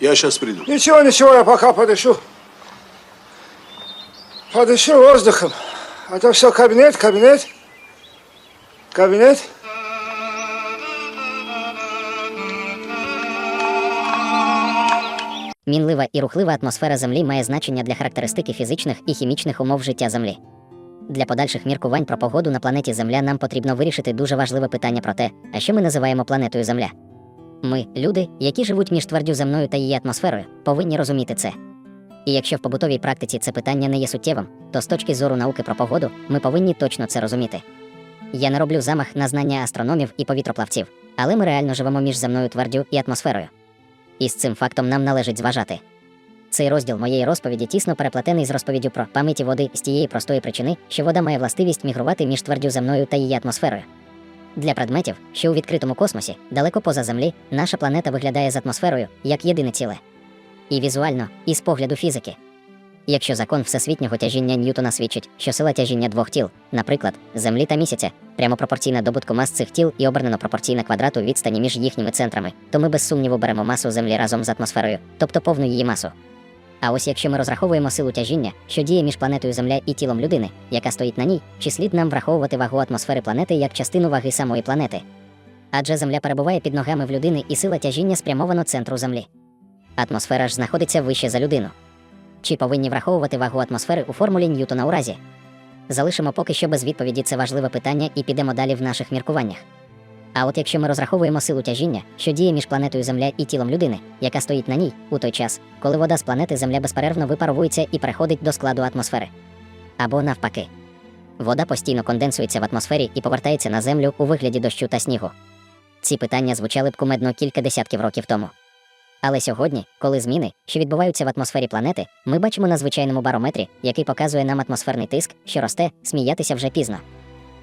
Я сейчас приду. Ничего, ничего, я пока подышу. Подышу воздухом. А то все кабинет, кабинет. Кабинет. Мінлива і рухлива атмосфера Землі має значення для характеристики фізичних і хімічних умов життя Землі. Для подальших міркувань про погоду на планеті Земля нам потрібно вирішити дуже важливе питання про те, а що ми називаємо планетою Земля. Ми, люди, які живуть між твердю земною та її атмосферою, повинні розуміти це. І якщо в побутовій практиці це питання не є суттєвим, то з точки зору науки про погоду ми повинні точно це розуміти. Я не роблю замах на знання астрономів і повітроплавців, але ми реально живемо між земною твердю і атмосферою. І з цим фактом нам належить зважати. Цей розділ моєї розповіді тісно переплетений з розповіддю про пам'яті води з тієї простої причини, що вода має властивість мігрувати між твердю земною та її атмосферою. Для предметів, що у відкритому космосі, далеко поза Землі, наша планета виглядає з атмосферою як єдине ціле. І візуально, і з погляду фізики. Якщо закон всесвітнього тяжіння Ньютона свідчить, що сила тяжіння двох тіл, наприклад, Землі та місяця, прямо пропорційна добутку мас цих тіл і обернено пропорційна квадрату відстані між їхніми центрами, то ми без сумніву беремо масу Землі разом з атмосферою, тобто повну її масу. А ось якщо ми розраховуємо силу тяжіння, що діє між планетою Земля і тілом людини, яка стоїть на ній, чи слід нам враховувати вагу атмосфери планети як частину ваги самої планети? Адже Земля перебуває під ногами в людини і сила тяжіння спрямовано центру Землі. Атмосфера ж знаходиться вище за людину. Чи повинні враховувати вагу атмосфери у формулі Ньютона у разі? Залишимо поки що без відповіді це важливе питання і підемо далі в наших міркуваннях. А от якщо ми розраховуємо силу тяжіння, що діє між планетою Земля і тілом людини, яка стоїть на ній, у той час, коли вода з планети Земля безперервно випаровується і переходить до складу атмосфери. Або навпаки, вода постійно конденсується в атмосфері і повертається на землю у вигляді дощу та снігу. Ці питання звучали б кумедно кілька десятків років тому. Але сьогодні, коли зміни, що відбуваються в атмосфері планети, ми бачимо на звичайному барометрі, який показує нам атмосферний тиск, що росте, сміятися вже пізно.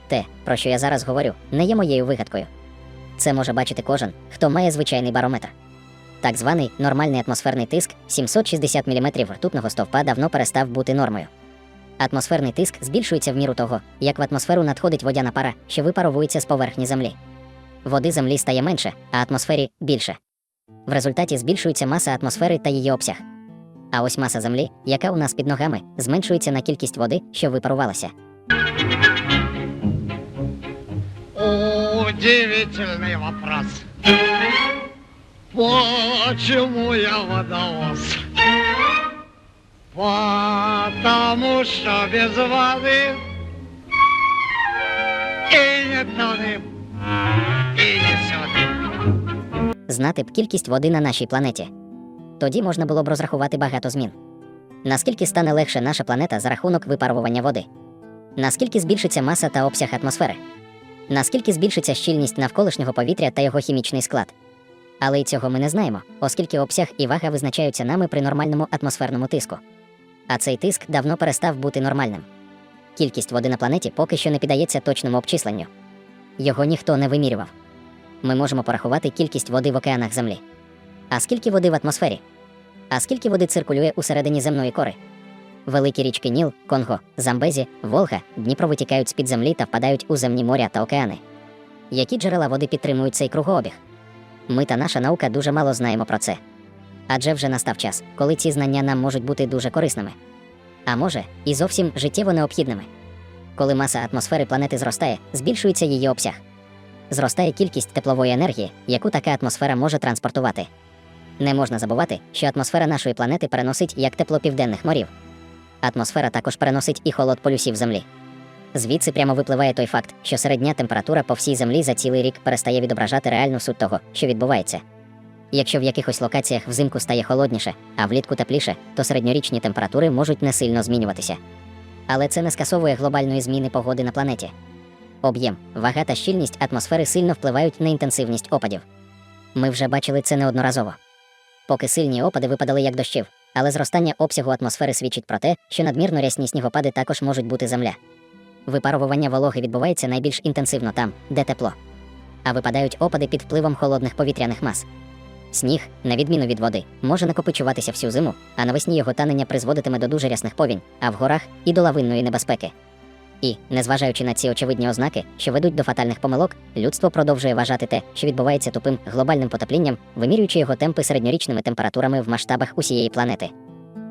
Те, про що я зараз говорю, не є моєю вигадкою. Це може бачити кожен, хто має звичайний барометр. Так званий нормальний атмосферний тиск 760 мм ртутного стовпа давно перестав бути нормою. Атмосферний тиск збільшується в міру того, як в атмосферу надходить водяна пара, що випаровується з поверхні землі. Води землі стає менше, а атмосфері більше. В результаті збільшується маса атмосфери та її обсяг. А ось маса землі, яка у нас під ногами, зменшується на кількість води, що випарувалася Удивительный вопрос. Почему я водовоз? Потому что без воды и не тонем, и не сёдем. Знати б кількість води на нашій планеті. Тоді можна було б розрахувати багато змін. Наскільки стане легше наша планета за рахунок випарування води? Наскільки збільшиться маса та обсяг атмосфери? Наскільки збільшиться щільність навколишнього повітря та його хімічний склад? Але й цього ми не знаємо, оскільки обсяг і вага визначаються нами при нормальному атмосферному тиску. А цей тиск давно перестав бути нормальним. Кількість води на планеті поки що не піддається точному обчисленню. Його ніхто не вимірював. Ми можемо порахувати кількість води в океанах Землі. А скільки води в атмосфері? А скільки води циркулює усередині земної кори? Великі річки Ніл, Конго, Замбезі, Волга, Дніпро витікають з-під землі та впадають у земні моря та океани. Які джерела води підтримують цей кругообіг? Ми та наша наука дуже мало знаємо про це. Адже вже настав час, коли ці знання нам можуть бути дуже корисними. А може, і зовсім життєво необхідними. Коли маса атмосфери планети зростає, збільшується її обсяг. Зростає кількість теплової енергії, яку така атмосфера може транспортувати. Не можна забувати, що атмосфера нашої планети переносить як тепло південних морів. Атмосфера також переносить і холод полюсів Землі. Звідси прямо випливає той факт, що середня температура по всій землі за цілий рік перестає відображати реальну суть того, що відбувається. Якщо в якихось локаціях взимку стає холодніше, а влітку тепліше, то середньорічні температури можуть не сильно змінюватися. Але це не скасовує глобальної зміни погоди на планеті. Об'єм, вага та щільність атмосфери сильно впливають на інтенсивність опадів. Ми вже бачили це неодноразово. Поки сильні опади випадали як дощів, але зростання обсягу атмосфери свідчить про те, що надмірно рясні снігопади також можуть бути земля. Випаровування вологи відбувається найбільш інтенсивно там, де тепло. А випадають опади під впливом холодних повітряних мас. Сніг, на відміну від води, може накопичуватися всю зиму, а навесні його танення призводитиме до дуже рясних повінь, а в горах і до лавинної небезпеки. І, незважаючи на ці очевидні ознаки, що ведуть до фатальних помилок, людство продовжує вважати те, що відбувається тупим глобальним потеплінням, вимірюючи його темпи середньорічними температурами в масштабах усієї планети.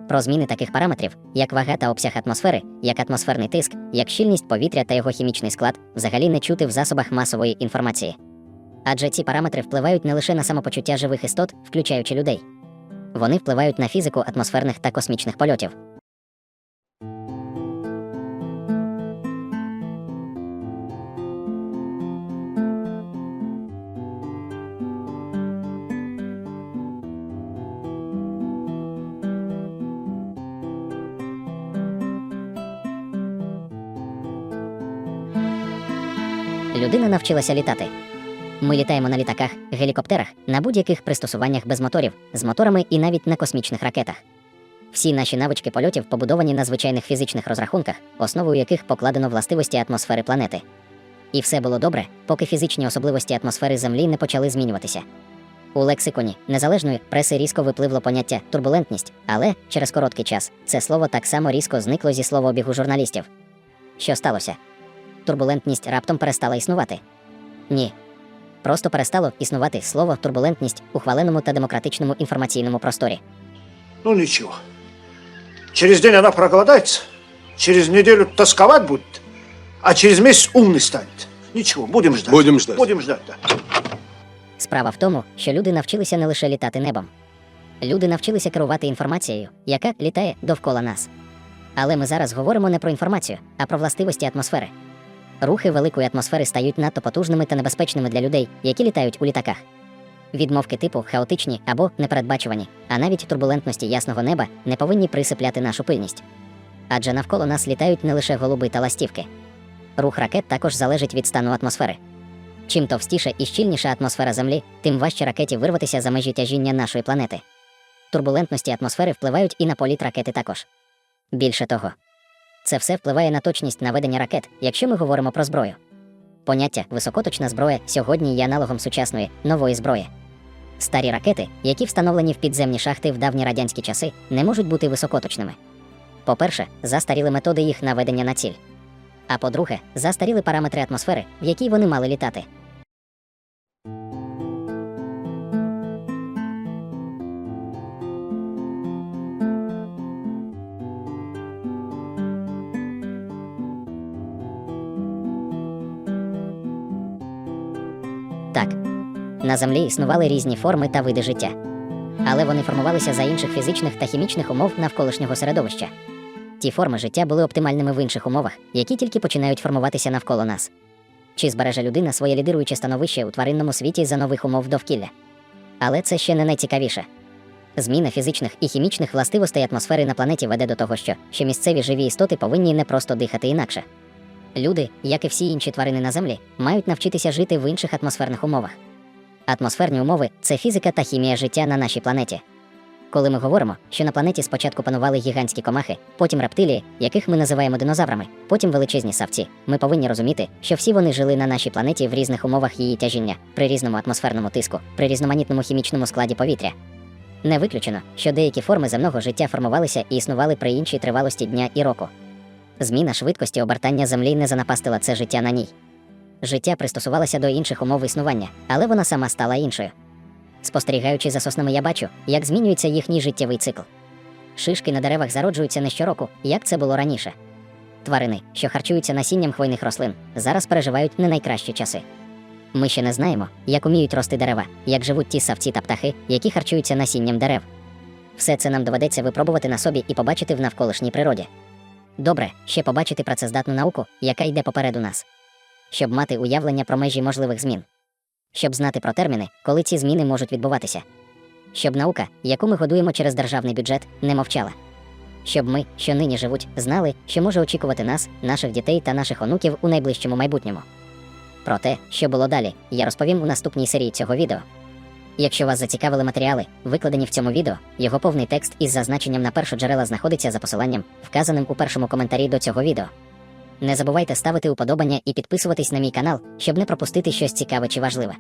Про зміни таких параметрів, як вага та обсяг атмосфери, як атмосферний тиск, як щільність повітря та його хімічний склад, взагалі не чути в засобах масової інформації. Адже ці параметри впливають не лише на самопочуття живих істот, включаючи людей. Вони впливають на фізику атмосферних та космічних польотів. Людина навчилася літати. Ми літаємо на літаках, гелікоптерах, на будь-яких пристосуваннях без моторів, з моторами і навіть на космічних ракетах. Всі наші навички польотів побудовані на звичайних фізичних розрахунках, основою яких покладено властивості атмосфери планети. І все було добре, поки фізичні особливості атмосфери Землі не почали змінюватися. У лексиконі незалежної преси різко випливло поняття турбулентність, але через короткий час це слово так само різко зникло зі словообігу журналістів. Що сталося? Турбулентність раптом перестала існувати. Ні. Просто перестало існувати слово турбулентність у хваленому та демократичному інформаційному просторі. Ну ничего. Через день она проголодается, через неделю тосковать будет, а через месяц умный станет. Ничего, будем ждать. Будем ждать. Будем ждать, да. Справа в тому, що люди навчилися не лише літати небом. Люди навчилися керувати інформацією, яка літає довкола нас. Але ми зараз говоримо не про інформацію, а про властивості атмосфери. Рухи великої атмосфери стають надто потужними та небезпечними для людей, які літають у літаках. Відмовки типу хаотичні або непередбачувані, а навіть турбулентності ясного неба не повинні присипляти нашу пильність. Адже навколо нас літають не лише голуби та ластівки. Рух ракет також залежить від стану атмосфери. Чим товстіша і щільніша атмосфера Землі, тим важче ракеті вирватися за межі тяжіння нашої планети. Турбулентності атмосфери впливають і на політ ракети також. Більше того, це все впливає на точність наведення ракет, якщо ми говоримо про зброю. Поняття високоточна зброя сьогодні є аналогом сучасної нової зброї. Старі ракети, які встановлені в підземні шахти в давні радянські часи, не можуть бути високоточними. По-перше, застаріли методи їх наведення на ціль. А по-друге, застаріли параметри атмосфери, в якій вони мали літати. Землі існували різні форми та види життя. Але вони формувалися за інших фізичних та хімічних умов навколишнього середовища. Ті форми життя були оптимальними в інших умовах, які тільки починають формуватися навколо нас. Чи збереже людина своє лідируюче становище у тваринному світі за нових умов довкілля? Але це ще не найцікавіше. Зміна фізичних і хімічних властивостей атмосфери на планеті веде до того, що, що місцеві живі істоти повинні не просто дихати інакше. Люди, як і всі інші тварини на землі, мають навчитися жити в інших атмосферних умовах. Атмосферні умови це фізика та хімія життя на нашій планеті. Коли ми говоримо, що на планеті спочатку панували гігантські комахи, потім рептилії, яких ми називаємо динозаврами, потім величезні савці, ми повинні розуміти, що всі вони жили на нашій планеті в різних умовах її тяжіння, при різному атмосферному тиску, при різноманітному хімічному складі повітря. Не виключено, що деякі форми земного життя формувалися і існували при іншій тривалості дня і року. Зміна швидкості обертання Землі не занапастила це життя на ній. Життя пристосувалося до інших умов існування, але вона сама стала іншою. Спостерігаючи за соснами, я бачу, як змінюється їхній життєвий цикл. Шишки на деревах зароджуються не щороку, як це було раніше. Тварини, що харчуються насінням хвойних рослин, зараз переживають не найкращі часи. Ми ще не знаємо, як уміють рости дерева, як живуть ті савці та птахи, які харчуються насінням дерев. Все це нам доведеться випробувати на собі і побачити в навколишній природі. Добре, ще побачити працездатну науку, яка йде попереду нас, щоб мати уявлення про межі можливих змін, щоб знати про терміни, коли ці зміни можуть відбуватися, щоб наука, яку ми годуємо через державний бюджет, не мовчала, щоб ми, що нині живуть, знали, що може очікувати нас, наших дітей та наших онуків у найближчому майбутньому. Про те, що було далі, я розповім у наступній серії цього відео. Якщо вас зацікавили матеріали, викладені в цьому відео, його повний текст із зазначенням на першоджерела знаходиться за посиланням, вказаним у першому коментарі до цього відео. Не забувайте ставити уподобання і підписуватись на мій канал, щоб не пропустити щось цікаве чи важливе.